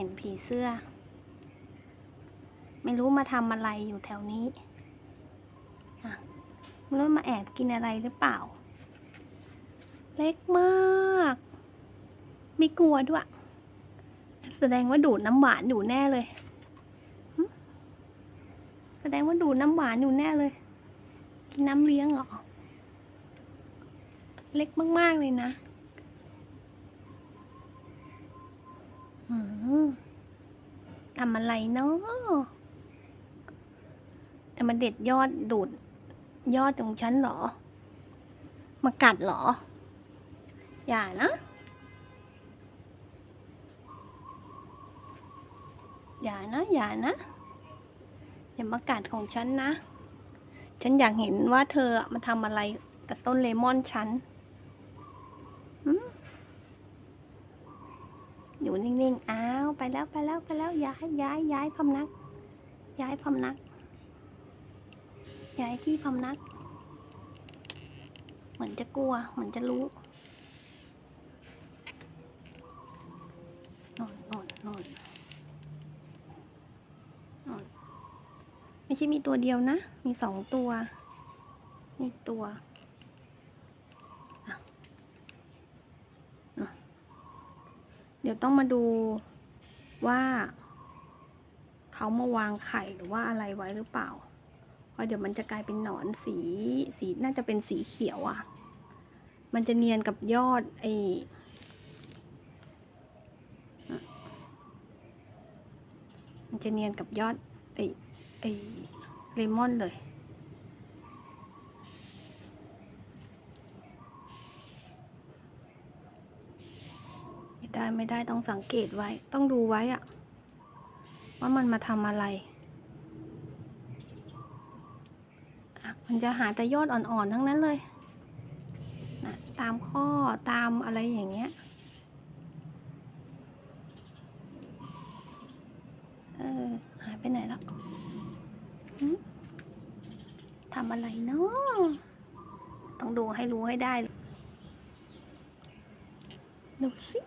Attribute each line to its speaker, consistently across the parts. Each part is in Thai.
Speaker 1: ห็นผีเสื้อ ไม่รู้มาทำอะไรอยู่แถวนี้ไม่รู้มาแอบกินอะไรหรือเปล่า เล็กมาก ไม่กลัวด้วย แสดงว่าดูดน้ำหวานอยู่แน่เลย แสดงว่าดูดน้ำหวานอยู่แน่เลย กินน้ำเลี้ยงเหรอ เล็กมาก ๆ เลยนะ อืม ทำอะไรเนาะจะมาเด็ดยอดดูด ยอดของฉันเหรอ มากัดเหรอ อย่านะ อย่านะ อย่านะ อย่ามากัดของฉันนะ ฉันอยากเห็นว่าเธอมาทำอะไรกับต้นเลมอนฉันหืมอยู่ นิ่งๆ อ้าว ไปแล้วไปแล้วไปแล้วย้ายย้ายย้ายพำนัก ย้ายพำนัก ย้ายที่พำนัก เหมือนจะกลัว เหมือนจะรู้นอนนอนนอนนอนไม่ใช่มีตัวเดียวนะ มีสองตัวนี่อีกตัวอะอะ เดี๋ยวต้องมาดูว่าเขามาวางไข่หรือว่าอะไรไว้หรือเปล่า เพราะเดี๋ยวมันจะกลายเป็นหนอนสีสีน่าจะเป็นสีเขียวอะ่ะ มันจะเนียนกับยอดไอมันจะเนียนกับยอดไอไอเลมอนเลย ไม่ได้ต้องสังเกตไว้ ต้องดูไว้อะว่ามันมาทำอะไรมันจะหาแต่ยอดอ่อนๆทั้งนั้นเลยนะตามข้อตามอะไรอย่างเงี้ยเออหายไปไหนแล้วทำอะไรเนาะต้องดูให้รู้ให้ได้ ดูสิ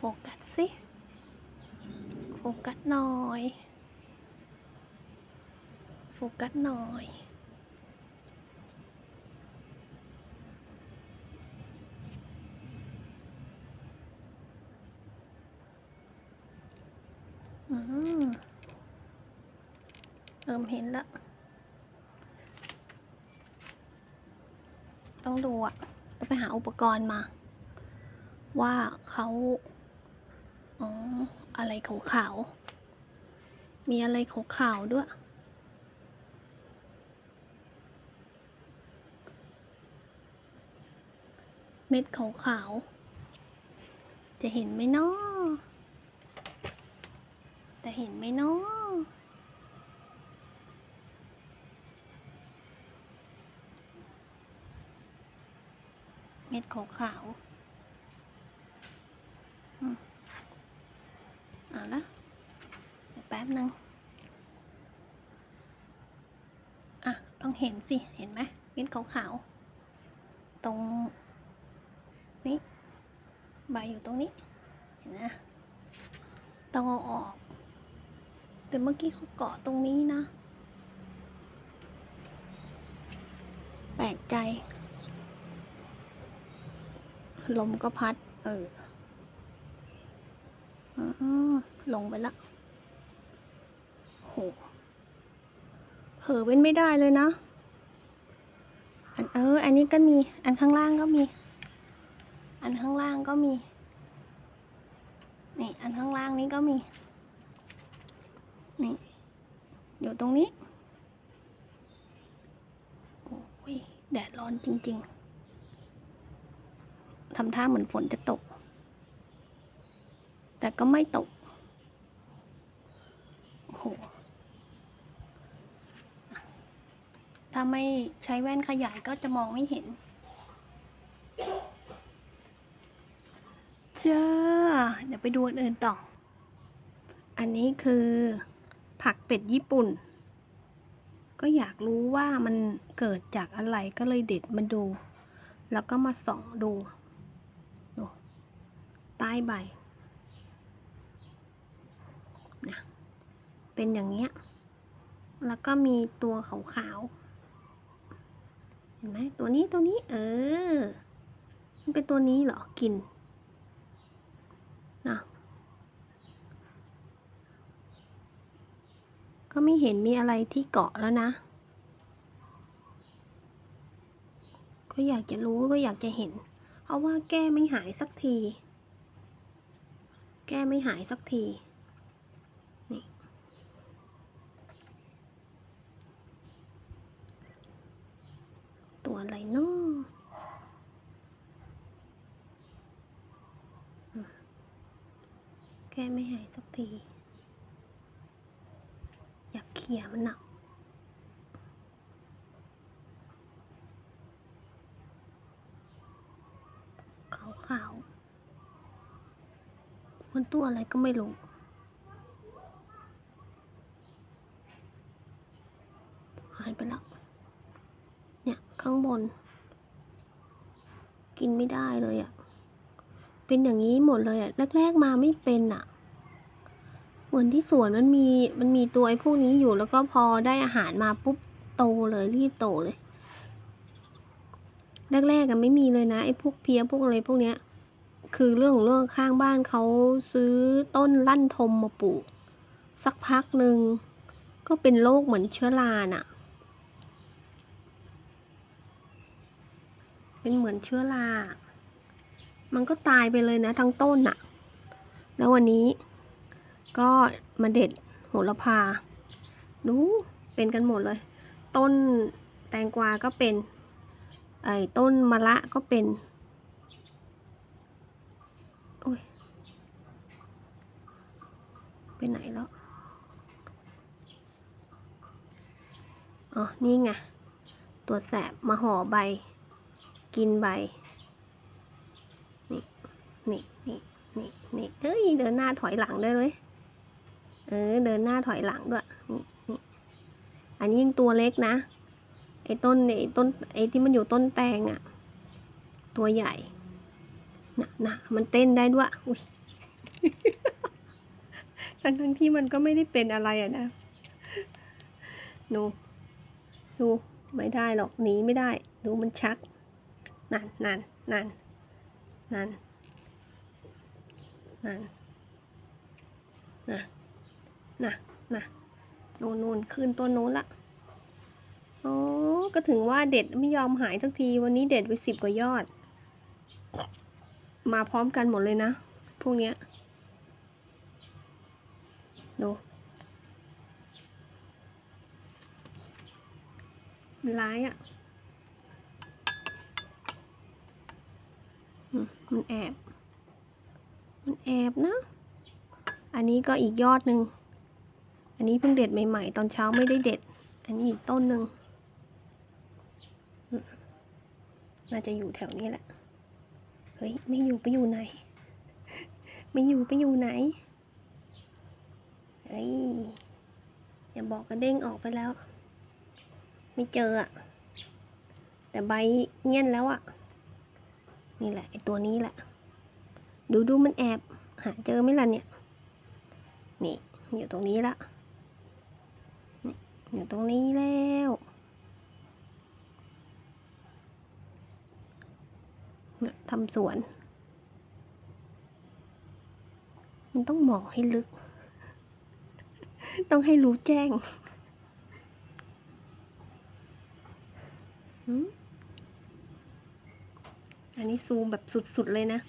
Speaker 1: โฟกัสสิ โฟกัสหน่อย โฟกัสหน่อยอืมเริ่มเห็นล้วต้องดูอะต้องไปหาอุปกรณ์มา ว่าเขา อ๋อ อะไรขาวๆมีอะไรขาวๆด้วย เม็ดขาวๆจะเห็นไหมเนาะแต่เห็นไหมเนาะเม็ดขาวๆอืม ละแป๊บนึงอะ ต้องเห็นสิ เห็นไหมเม็ดขาวๆ ตรงนี้ ใบอยู่ตรงนี้ เห็นไหมต้องเอาออก แต่เมื่อกี้เขาเกาะตรงนี้นะ แปลกใจ ลมก็พัด เออออ ลงไปละโหเผลอเป็นไม่ได้เลยนะ อันเออ อันนี้ก็มี อันข้างล่างก็มี อันข้างล่างก็มี นี่ อันข้างล่างนี้ก็มี นี่ อยู่ตรงนี้ โอ้ย แดดร้อนจริง ๆ ทำท่าเหมือนฝนจะตก แต่ก็ไม่ตก โอ้โห ถ้าไม่ใช้แว่นขยายก็จะมองไม่เห็น จ้า เดี๋ยวไปดูอันอื่นต่อ อันนี้คือ ผักเป็ดญี่ปุ่น ก็อยากรู้ว่ามันเกิดจากอะไรก็เลยเด็ดมาดู แล้วก็มาส่องดูดูใต้ใบนะเป็นอย่างเงี้ย แล้วก็มีตัวขาวๆ เห็นไหมตัวนี้ตัวนี้เออ มันเป็นตัวนี้เหรอกินนะก็ไม่เห็นมีอะไรที่เกาะแล้วนะ ก็อยากจะรู้ก็อยากจะเห็นเพราะว่าแก้ไม่หายสักที แก้ไม่หายสักที นี่ ตัวอะไรเนาะอืมแก้ไม่หายสักที อยากเขี่ยมันหนักขาวขาวๆมันตัวอะไรก็ไม่รู้หายไปแล้ว เนี่ยข้างบน กินไม่ได้เลยอะ่ะ เป็นอย่างนี้หมดเลยอะ่ะ แรก ๆ มาไม่เป็นอะ่ะ เหมือนที่สวนมันมีมันมีตัวไอ้พวกนี้อยู่แล้วก็พอได้อาหารมาปุ๊บโตเลยรีบโตเลย แรกๆกันไม่มีเลยนะไอ้พวกเพี้ยพวกอะไรพวกเนี้ย คือเรื่องของเรื่องข้างบ้านเขาซื้อต้นลั่นทมมาปลูก สักพักหนึ่งก็เป็นโรคเหมือนเชื้อราน่ะ เป็นเหมือนเชื้อรา มันก็ตายไปเลยนะทั้งต้นน่ะแล้ววันนี้ก็มาเด็ดโหระพา ดู เป็นกันหมดเลย ต้นแตงกวาก็เป็น ไอ้ต้นมะละก็เป็น โอ้ย ไปไหนแล้วอ๋อ นี่ไง ตัวแสบมาห่อใบ กินใบ นี่ นี่ นี่ นี่ นี่ เอ้ย เดินหน้าถอยหลังได้เลย เออ เดินหน้าถอยหลังด้วย นี่ นี่ อันนี้ยังตัวเล็กนะ ไอ้ต้นไอ้ต้น ไอ้ที่มันอยู่ต้นแตงอะ่ะ ตัวใหญ่ น่ะน่ะมันเต้นได้ด้วย อุ้ยทั้งทั้งที่มันก็ไม่ได้เป็นอะไรอะนะหนูดูไม่ได้หรอกหนีไม่ได้ ดูมันชัก นั่นนั่นนั่นนั่นนั่นนะน่ะนะนู่นนู่นขึ้นต้นนู้นละอ๋อก็ถึงว่าเด็ดไม่ยอมหายสักที วันนี้เด็ดไปสิบกว่ายอด มาพร้อมกันหมดเลยนะ พวกเนี้ยดูร้ายอะ่ะอื มันแอบ มันแอบนะ อันนี้ก็อีกยอดหนึ่ง อันนี้เพิ่งเด็ดใหม่ๆ ตอนเช้าไม่ได้เด็ด อันนี้อีกต้นหนึ่ง น่าจะอยู่แถวนี้แหละ เฮ้ย ไม่อยู่ไปอยู่ไหน ไม่อยู่ไปอยู่ไหน เฮ้ย อย่าบอกกระเด้งออกไปแล้ว ไม่เจออะแต่ใบเงี้ยนแล้วอะ นี่แหละไอตัวนี้แหละ ดูดูมันแอบ หาเจอไหมล่ะเนี่ย นี่อยู่ตรงนี้ละนี่อยู่ตรงนี้แล้วเนี่ยทำสวน มันต้องมองให้ลึก ต้องให้รู้แจ้งหืม อันนี้ซูมแบบสุดๆเลยนะ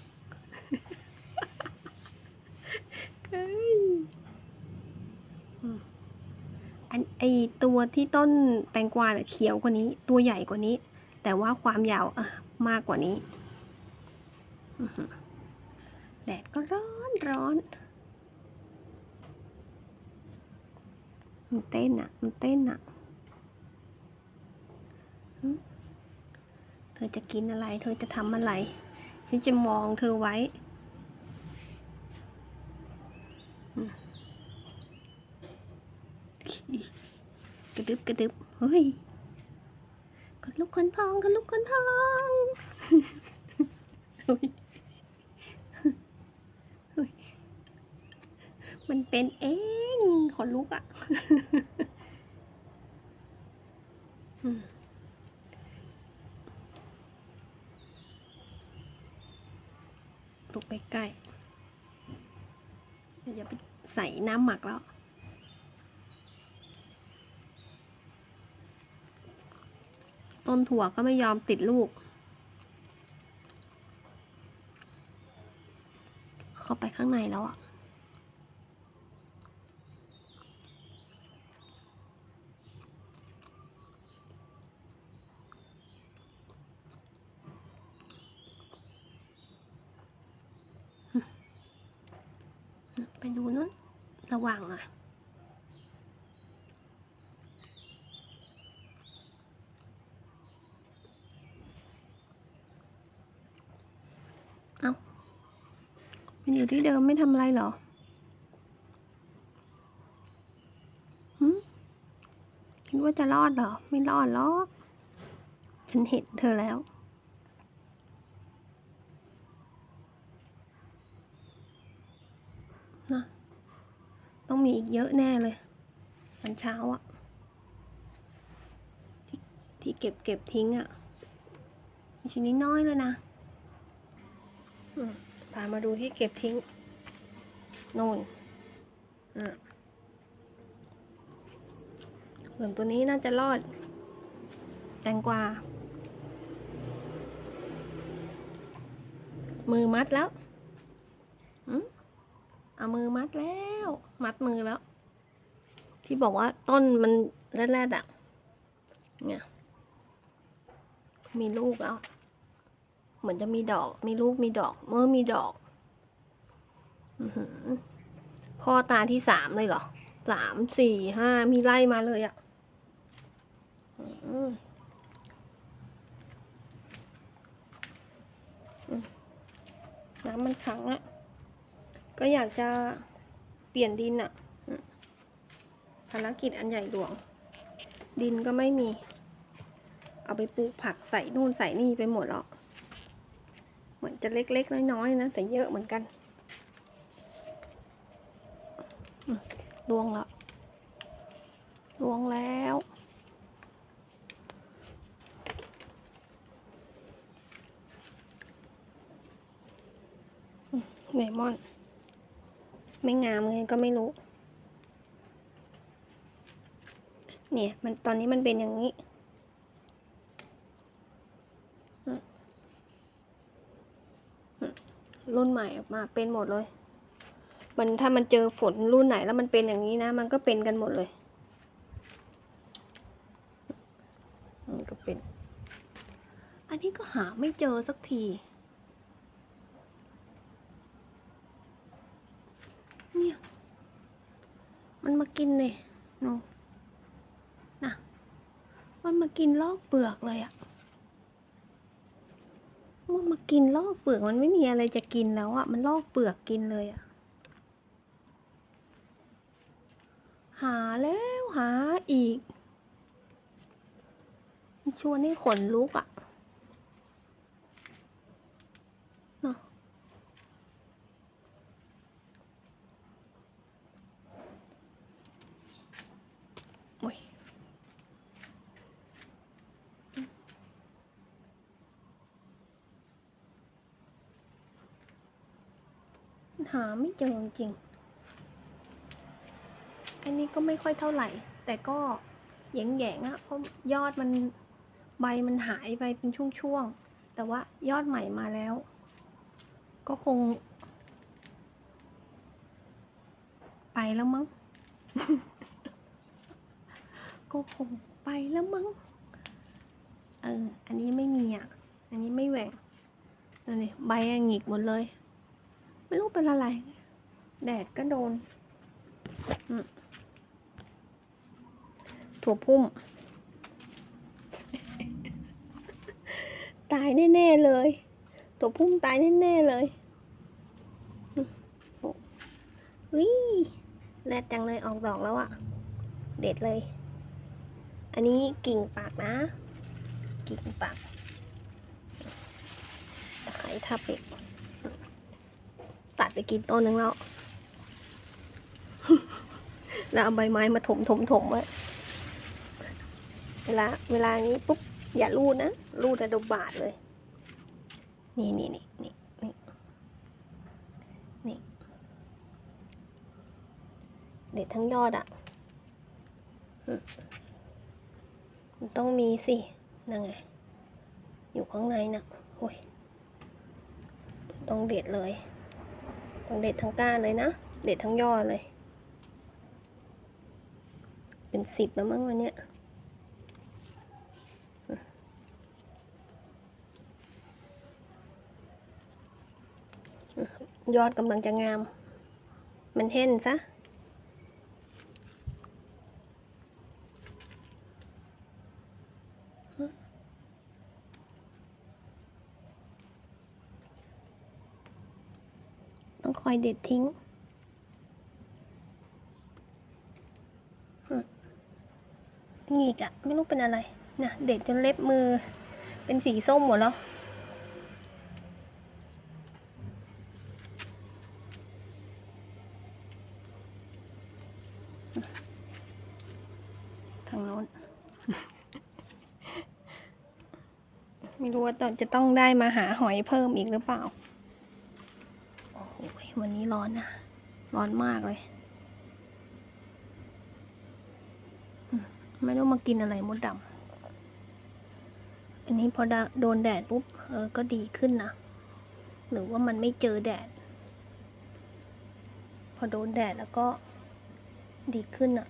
Speaker 1: เฮ้ยอันไอตัวที่ต้นแตงกวาเนี่ยเขียวกว่านี้ ตัวใหญ่กว่านี้ แต่ว่าความยาวออมากกว่านี้แดดก็ร้อนร้อนมันเต้นอะมันเต้นอะ ธอจะกินอะไร เธอจะทำอะไร ฉันจะมองเธอไว้ กระดึบกระดึบเฮ้ยคนลุกคนพองคนลุกคนพองมันเป็นเองขนลุกอะ่ะ อืมลุก ใกล้ๆอย่าไปใส่น้ำหมักแล้วต้นถั่วก็ไม่ยอมติดลูก เข้าไปข้างในแล้วอะ ไปดูนู้นสว่างหน่อย เอามัน อยู่ที่เดิมไม่ทำอะไรหรอหืมคิดว่าจะรอดเหรอ ไม่รอดหรอก ฉันเห็นเธอแล้ว นะ ต้องมีอีกเยอะแน่เลยวันเช้าอะที่ที่เก็บเก็บทิ้งอะมีชิ้นนี้น้อยเลยนะ อืม พามาดูที่เก็บทิ้งนู่นอะส่วนตัวนี้น่าจะรอด แตงกวา มือมัดแล้วอืมเอามือมัดแล้ว มัดมือแล้ว ที่บอกว่าต้นมันแรดๆอะ เนี่ย มีลูกแล้ว เหมือนจะมีดอก มีลูกมีดอก เมื่อมีดอกอือหือข้อตาที่สามเลยเหรอสามสี่ห้ามีไล่มาเลยอะ่ะน้ำมันขังอะ่ะ ก็อยากจะเปลี่ยนดินอะ่ะภารกิจอันใหญ่หลวง ดินก็ไม่มี เอาไปปลูกผักใส่นู่นใส่นี่ไปหมดแล้ว เหมือนจะเล็กๆ น้อยๆนะ แต่เยอะเหมือนกันอืมลวงแล้วลวงแล้วเลมอน ไม่งามไงก็ไม่รู้ เนี่ย มันตอนนี้มันเป็นอย่างนี้ รุ่นใหม่ออกมาเป็นหมดเลย มันถ้ามันเจอฝนรุ่นไหนแล้วมันเป็นอย่างนี้นะ มันก็เป็นกันหมดเลย มันก็เป็น อันนี้ก็หาไม่เจอสักทีเนี่ยมันมากินเลยนูนะมันมากินลอกเปลือกเลยอะ มันมากินลอกเปลือกมันไม่มีอะไรจะกินแล้วอะมันลอกเปลือกกินเลยอะหาแล้วหาอีก ชวนให้ขนลุกอะเนาะโอ้ย หาไม่เจอจริง อันนี้ก็ไม่ค่อยเท่าไหร่ แต่ก็แยงๆอะเพราะยอดมันใบมันหายไปเป็นช่วงๆ แต่ว่ายอดใหม่มาแล้ว ก็คง ไปแล้วมั้ง ก็คงไปแล้วมั้ง เออ อันนี้ไม่มีอะ อันนี้ไม่แหว่งนั่นนี่ใบอะหงิกหมดเลย ไม่รู้เป็นอะไร แดดก็โดนถั่วพุ่ม ตายแน่ ๆ เลย ถั่วพุ่มตายแน่ ๆ เลยอืมโอ้วิแรดจังเลยออกดอกแล้วอะเด็ดเลย อันนี้กิ่งปากนะ กิ่งปากตะไคร้ทับเด็ก ดไปกินต้นหนึ่งแล้ว แล้วเอาใบไม้มาถมถมถมไว้เวลาเวลานี้ปุ๊บอย่าลูดนะลูดแล้วโดนบาดเลย นี่นี่นี่นี่นี่นี่เด็ดทั้งยอดอะ่ะมันต้องมีสินั่นไง อยู่ข้างในน่ะโอ้ยต้องเด็ดเลย ต้องเด็ดทั้งก้านเลยนะ เด็ดทั้งยอดเลย เป็นสิบแล้วมั้งวันเนี้ยยอดกำลังจะงาม มันเห็นซะ ต้ องคอยเด็ดทิ้งอืมงีกอะไม่รู้เป็นอะไรนะเด็ดจนเล็บมือ เป็นสีส้มหมดแล้ว ทางโน้น ไม่รู้ว่าจะต้องได้มาหาหอยเพิ่มอีกหรือเปล่า วันนี้ร้อนนะ ร้อนมากเลย ไม่รู้มากินอะไรมดดำ อันนี้พอโดนแดดปุ๊บ เออ ก็ดีขึ้นนะ หรือว่ามันไม่เจอแดด พอโดนแดดแล้วก็ดีขึ้นอะ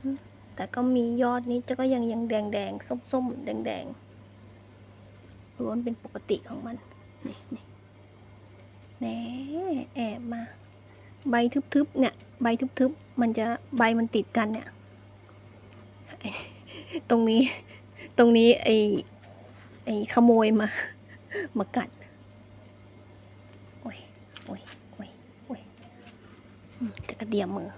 Speaker 1: อืมแต่ก็มียอดนี้จะก็ยังยังแดงแดงส้มส้มๆแดงแดงๆหรือว่ามันเป็นปกติของมัน นี่นี่ แหนแอบมา ใบทึบๆเนี่ย ใบทึบๆมันจะใบมันติดกันเนี่ย ตรงนี้ ตรงนี้ไอ้ไอ้ขโมยมา มากัด โอ้ย โอ้ย โอ้ย โอ้ยจะกระเดียมมือ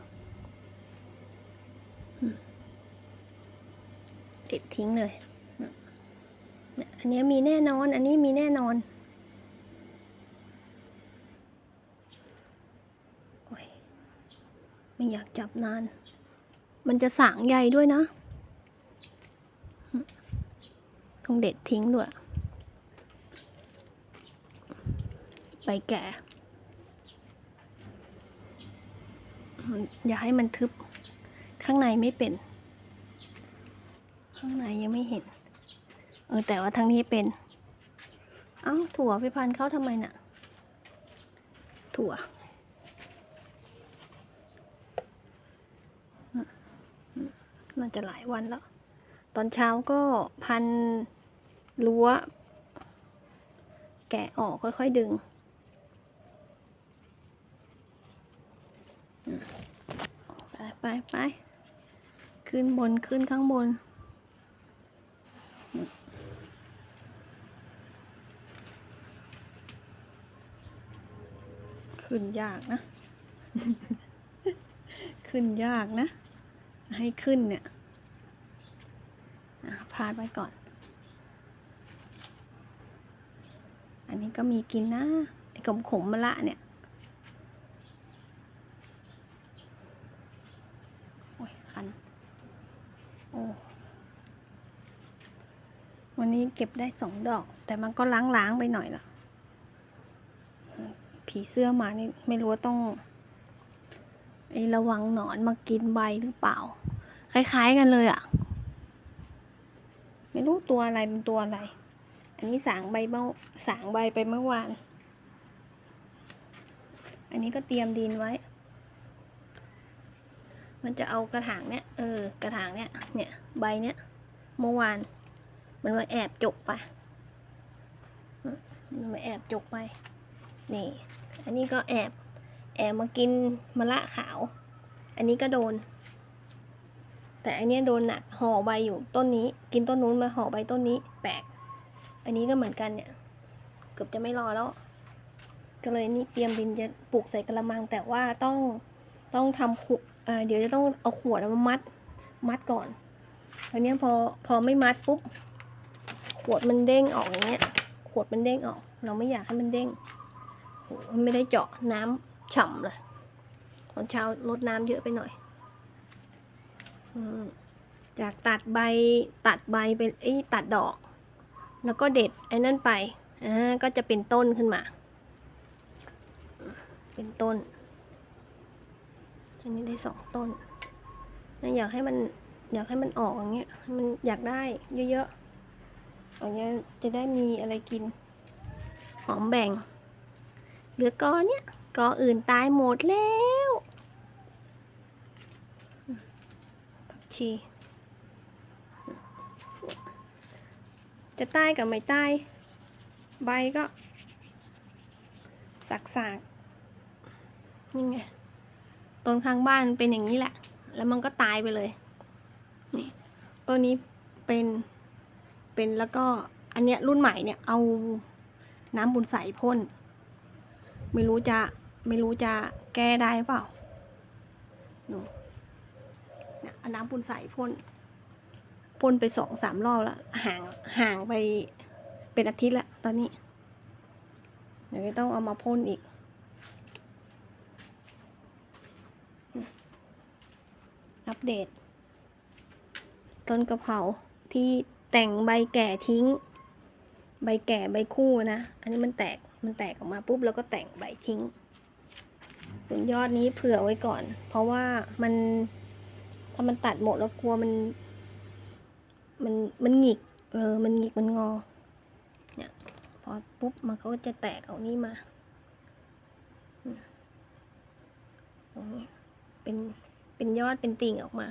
Speaker 1: เด็ดทิ้งเลย อันนี้มีแน่นอน อันนี้มีแน่นอน โอ้ย ไม่อยากจับนาน มันจะสางใยด้วยนะต้องเด็ดทิ้งด้วย ใบแก่ อย่าให้มันทึบ ข้างในไม่เป็น ข้างในยังไม่เห็น เออ แต่ว่าทางนี้เป็น เอ้า ถั่วไปพันเข้าทำไมน่ะ ถั่ว น่าจะหลายวันแล้ว ตอนเช้าก็พันรั้ว แกะออกค่อยๆดึง ไปไปไปขึ้นบนขึ้นข้างบนขึ้นยากนะ ขึ้นยากนะ ให้ขึ้นเนี่ยอะพาดไว้ก่อน อันนี้ก็มีกินนะไอ้ขมขมมะละเนี่ยโอ้ยคัน โอ้ วันนี้เก็บได้สองดอก แต่มันก็ล้างๆไปหน่อยละผีเสื้อมานี่ไม่รู้ว่าต้องไอ้ระวังหนอนมากินใบหรือเปล่า คล้าย ๆกันเลยอะ่ะ ไม่รู้ตัวอะไรเป็นตัวอะไร อันนี้สางใบเมื่อสางใบไปเมื่อวาน อันนี้ก็เตรียมดินไว้ มันจะเอากระถางเนี้ยเออกระถางเนี้ยเนี่ยใบเนี้ยเมื่อวาน มันมาแอบจกไปมมันมาแอบจกไป นี่ อันนี้ก็แอบ แอบมากินมะละขาว อันนี้ก็โดน แต่อันนี้โดนหนักห่อใบอยู่ต้นนี้ กินต้นนู้นมาห่อใบต้นนี้ แปลก อันนี้ก็เหมือนกันเนี่ย เกือบจะไม่รอแล้ว ก็เลยนี่เตรียมดินจะปลูกใส่กระมัง แต่ว่าต้องต้องทำขุเออเดี๋ยวจะต้องเอาขวดมามัด มัดก่อนอันนี้พอพอไม่มัดปุ๊บขวดมันเด้งออกอย่างเงี้ย ขวดมันเด้งออก เราไม่อยากให้มันเด้งโหมันไม่ได้เจาะน้ำฉ่ำเลยตอนเช้าลดน้ำเยอะไปหน่อย จากตัดใบตัดใบเป็นไอ้ตัดดอก แล้วก็เด็ดไอ้นั่นไปอ่าก็จะเป็นต้นขึ้นมา เป็นต้นอันนี้ได้สองต้นนะอยากให้มันอยากให้มันออกอย่างเงี้ยมันอยากได้เยอะๆอย่างเงี้ยจะได้มีอะไรกิน หอมแบ่งเหลือกอเนี้ยกออื่นตายหมดแล้วผัก ชี จะใต้กับไม่ใต้ ใบก็ สักสากๆนี่ไงต้นข้างบ้านเป็นอย่างนี้แหละ แล้วมันก็ตายไปเลย นี่ต้นนี้เป็นเป็นแล้วก็อันเนี้ยรุ่นใหม่เนี่ยเอาน้ำบุญใสพ่น ไม่รู้จะไม่รู้จะแก้ได้เปล่าดู เอาน้ำบุญใสพ่นพ่นไปสองสามรอบแล้วห่างห่างไปเป็นอาทิตย์ละตอนนี้เดี๋ยวจะต้องเอามาพ่นอีก อัปเดต ต้นกระเพราที่แต่งใบแก่ทิ้ง ใบแก่ใบคู่นะ อันนี้มันแตกมันแตกออกมาปุ๊บแล้วก็แต่งใบทิ้ง ส่วนยอดนี้เผื่อไว้ก่อน เพราะว่ามัน ถ้ามันตัดหมดแล้วกลัวมัน มันมันหงิก เออ มันหงิกมันงอ เนี่ย พอปุ๊บมันก็จะแตกเอานี่มาตรงนี้เป็นเป็นยอดเป็นติ่งออกมา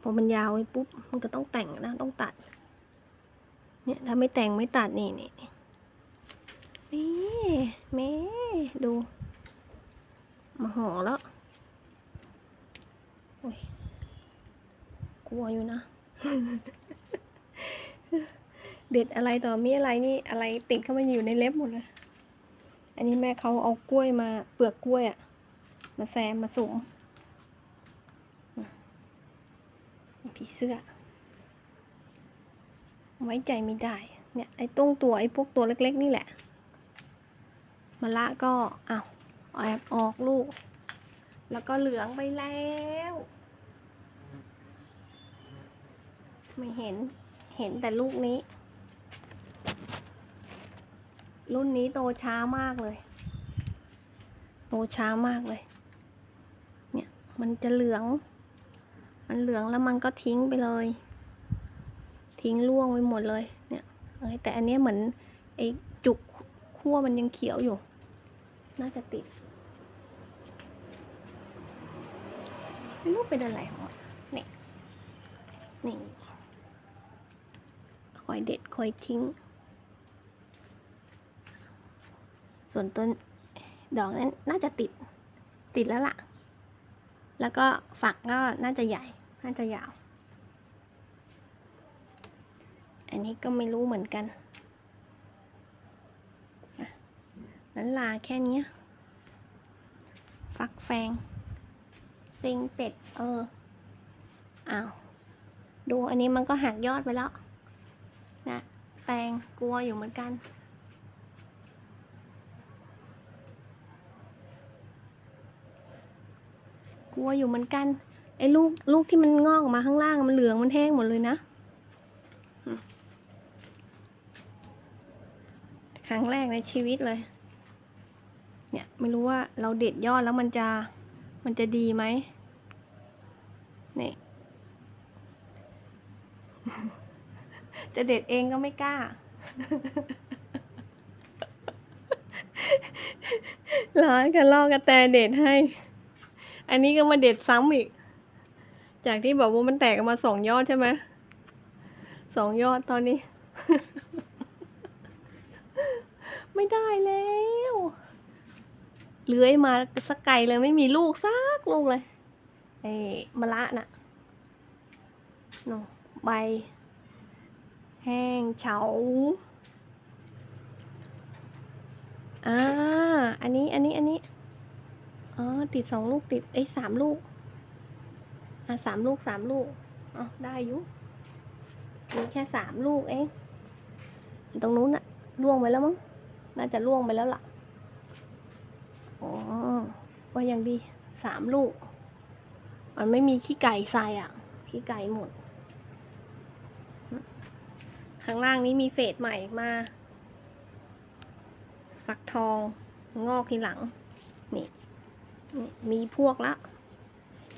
Speaker 1: พอมันยาวไว้ปุ๊บ มันก็ต้องแต่งนะ ต้องตัด เนี่ย ถ้าไม่แต่งไม่ตัดนี่นี่นี่แม่ดู มาห่อแล้ว โอ้ยกลัวอยู่นะ เด็ดอะไรต่อมีอะไรนี่อะไรติดเข้ามาอยู่ในเล็บหมดเลย อันนี้แม่เขาเอากล้วยมาเปลือกกล้วยอะมาแซมมาสุมผีเสื้อ ไว้ใจไม่ได้ เนี่ยไอ้ต้งตัวไอ้พวกตัวเล็กๆนี่แหละมะละก็อ้าวแอบออกลูก แล้วก็เหลืองไปแล้ว ไม่เห็น เห็นแต่ลูกนี้ รุ่นนี้โตช้ามากเลย โตช้ามากเลย เนี่ย มันจะเหลือง มันเหลืองแล้วมันก็ทิ้งไปเลย ทิ้งร่วงไปหมดเลย เนี่ยเอ้แต่อันนี้เหมือนไอ้จุกขั้วมันยังเขียวอยู่ น่าจะติด ไม่รู้เป็นอะไรของมันนี่นี่คอยเด็ดคอยทิ้ง ส่วนต้นดอกนั้นน่าจะติดติดแล้วล่ะ แล้วก็ฝักก็น่าจะใหญ่ น่าจะยาว อันนี้ก็ไม่รู้เหมือนกันนั้นลาแค่นี้ ฟักแฟง ซิงเป็ด เออ อ้าว ดูอันนี้มันก็หักยอดไปแล้ว นะ แตงกลัวอยู่เหมือนกัน กลัวอยู่เหมือนกัน ไอ้ลูกลูกที่มันงอกออกมาข้างล่างมันเหลืองมันแห้งหมดเลยนะ ครั้งแรกในชีวิตเลย เนี่ยไม่รู้ว่าเราเด็ดยอดแล้วมันจะ มันจะดีไหมนี่ จะเด็ดเองก็ไม่กล้า ร้านกันลอกกระแตเด็ดให้ อันนี้ก็มาเด็ดซ้ำอีก จากที่บอกว่ามันแตกออกมาสองยอดใช่ไหม สองยอดตอนนี้ ไม่ได้แล้ว เลื้อยมาสักไกลเลยไม่มีลูกสักลูกเลยไอ้มะละน่ะนนใบ แห้งเฉาอ่าอันนี้อันนี้อันนี้อ๋อติดสองลูกติดเอ้ยสามลูกอะสามลูกสามลูกอ๋อได้อยู่มีแค่สามลูกเองตรงนู้นอะล่วงไปแล้วมั้งน่าจะล่วงไปแล้วล่ะ อ๋อว่ายังดีสามลูก มันไม่มีขี้ไก่ใส่อะ ขี้ไก่หมด ข้างล่างนี้มีเฟสใหม่มา ฟักทอง งอกทีหลัง นี่ มีพวกละ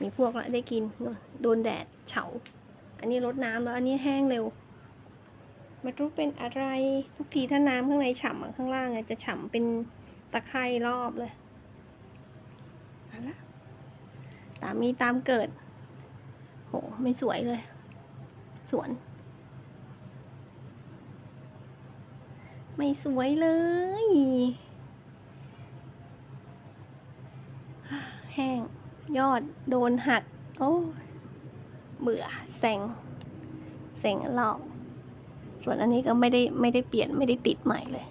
Speaker 1: มีพวกละได้กิน โดนแดดเฉา อันนี้ลดน้ำแล้ว อันนี้แห้งเร็วมันรู้เป็นอะไร ทุกทีถ้าน้ำข้างในฉ่ำข้างล่างจะฉ่ำเป็นตะไคร่รอบเลยเอาละ ตามมีตามเกิด โห ไม่สวยเลย สวน ไม่สวยเลย แห้ง ยอด โดนหัก โอ้ เบื่อ แสง แสงหลอก ส่วนอันนี้ก็ไม่ได้ไม่ได้เปลี่ยนไม่ได้ติดใหม่เลย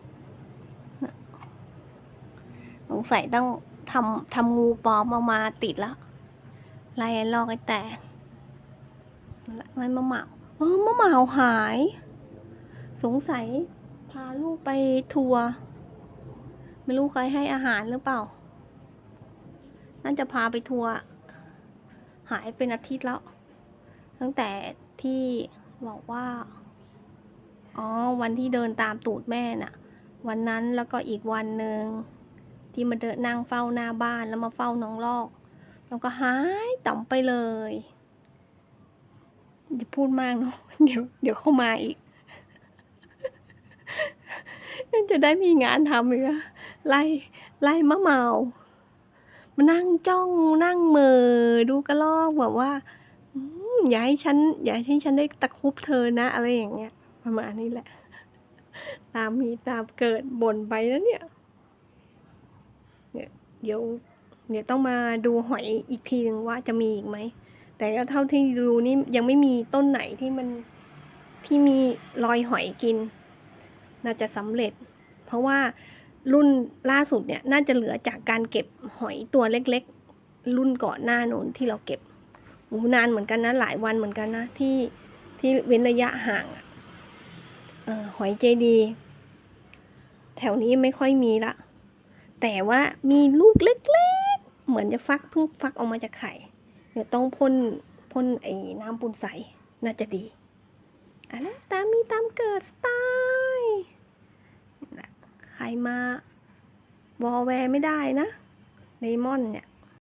Speaker 1: สงสัยต้องทำทำงูปลอมเอามาติดแล้ว ไล่ลอกไอ้แต่นั่นแหละไม่มะเหมาเออมะเหมาหาย สงสัยพาลูกไปทัวร์ไม่รู้ใครให้อาหารหรือเปล่า น่าจะพาไปทัวร์หายเป็นอาทิตย์แล้ว ตั้งแต่ที่บอกว่า อ๋อ วันที่เดินตามตูดแม่น่ะ วันนั้นแล้วก็อีกวันหนึ่งที่มาเดินนั่งเฝ้าหน้าบ้านแล้วมาเฝ้าน้องลอก แล้วก็หายต่ำไปเลยอย่าพูดมากเนาะเดี๋ยวเดี๋ยวเข้ามาอีกจะได้มีงานทำอีกอะไล่ไล่มะเมามานั่งจ้องนั่งเมือดูกระลอกแบบว่าอย่าให้ฉันอย่าให้ฉันได้ตะคุบเธอนะ อะไรอย่างเงี้ย ประมาณนี้แหละ ตามมีตามเกิดบ่นไปแล้วเนี่ย เนี่ยเดี๋ยว เดี๋ยวต้องมาดูหอยอีกทีหนึ่งว่าจะมีอีกไหม แต่ก็เท่าที่ดูนี่ยังไม่มีต้นไหนที่มันที่มีรอยหอยกิน น่าจะสำเร็จ เพราะว่ารุ่นล่าสุดเนี่ยน่าจะเหลือจากการเก็บหอยตัวเล็กๆ รุ่นก่อนหน้าโน้นที่เราเก็บโอ้นานเหมือนกันนะหลายวันเหมือนกันนะที่ที่เว้นระยะห่างออหอยเจดี แถวนี้ไม่ค่อยมีละ แต่ว่ามีลูกเล็กๆ เหมือนจะฟักเพิ่งฟักออกมาจากไข่ เดี๋ยวต้องพ่นพ่นไอ้น้ำปูนใสน่าจะดีอะนะตามมีตามเกิดสไตล์ใครมาวอลแวร์ไม่ได้นะเลมอนเนี่ย